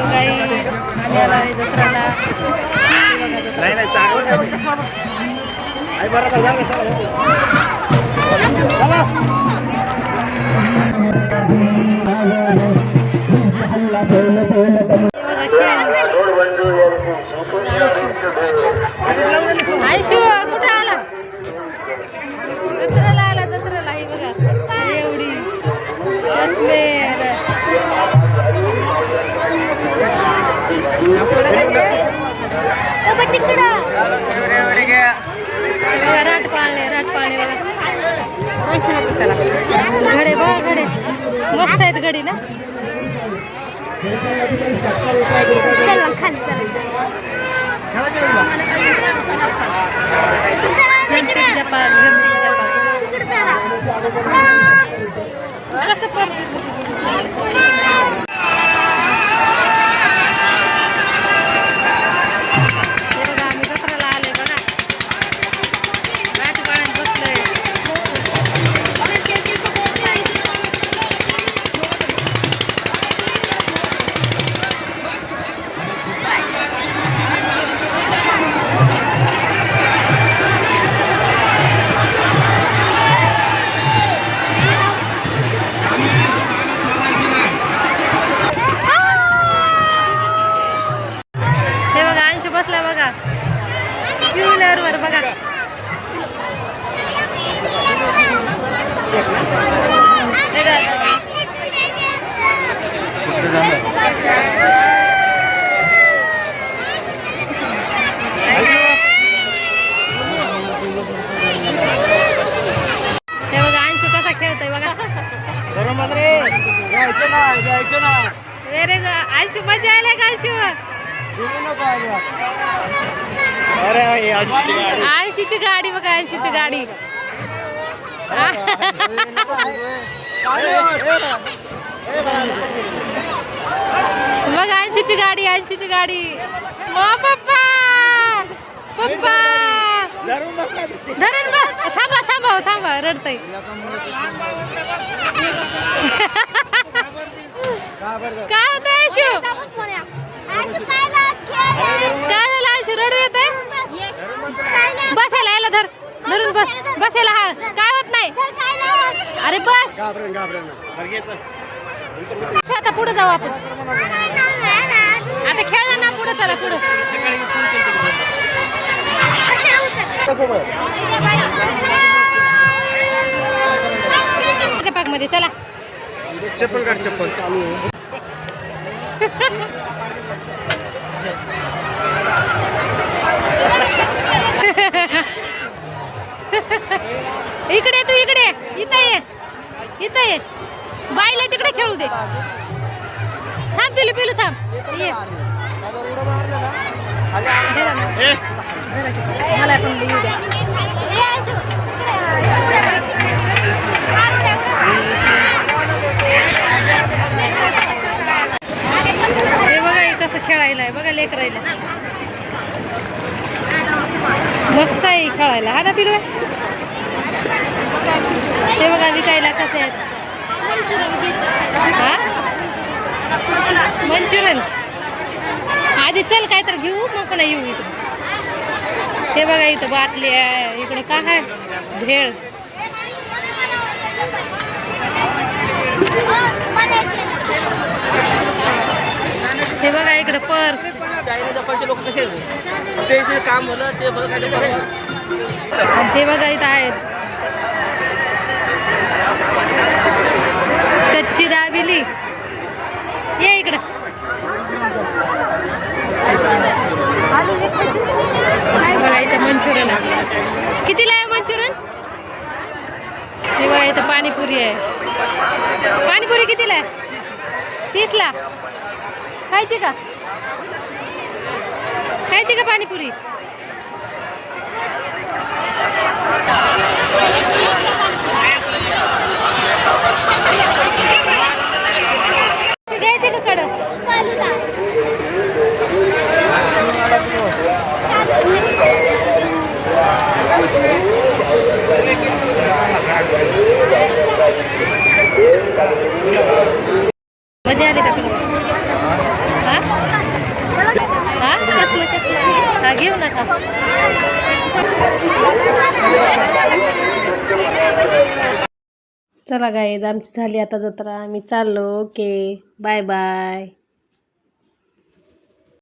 गाई आलो आहे जत्राला. नाही नाही आयशू कुठे आला? जत्रेला आला जत्रेला हे बघा एवढी चष्मे. बघा घडे बघा घडे. मस्त आहेत घडी ना? पाक गणपतीच्या पाक कसं पर वेरे मजा का अंशू बोलू नको आलं. अरे हे आजीची गाडी. गाडी बघा ऐंशीची गाडी मग ऐंशीची गाडी ऐंशीची गाडी. ओ पप्पा! पप्पा! धरण बस. थांबा थांबा हो, थांबा. रडतय. काय होत ऐशू काय झालं ऐशू रडू येत बसायला यायला धर. धरून बस. बसायला हा. काय होत नाही. अरे बस. चल. अच्छा, आता पुढे जाऊ आपण. आता खेळला ना पुढे चला पुढे. पाकमध्ये चला. चप्पल काढ चप्पल. इकडे तू इकडे इथं ये. इथं ये. बाईला तिकडे खेळू दे. थांब पिलू पिलू थांब. ये. मला पण येऊ द्या हे बघा हे कसं खेळायला आहे. बघा लेक राहिला मस्त आहे खेळायला. हा ना पिलू? ते बघा विकायला कसे आहेत. हा? मंचुरियन. आधी चल काय तर घेऊ मग पुन्हा येऊ इकडे. हे बघा इथं बाटली आहे इकडे काय आहे? भेळ. हे बघा इकडे पर्स. ते काम ते ते बघा इथं आहेत. कच्ची दाबिली ये इकडं. बघा इथं मंचुरियन? आहे कितीला आहे मंचुरियन? हे बघा इथं पाणीपुरी आहे. पाणीपुरी कितीला आहे? तीसला. खायची का? खायची का पाणीपुरी? का चला गाईज आमची झाली आता जत्रा. आम्ही चाललो. Okay bye bye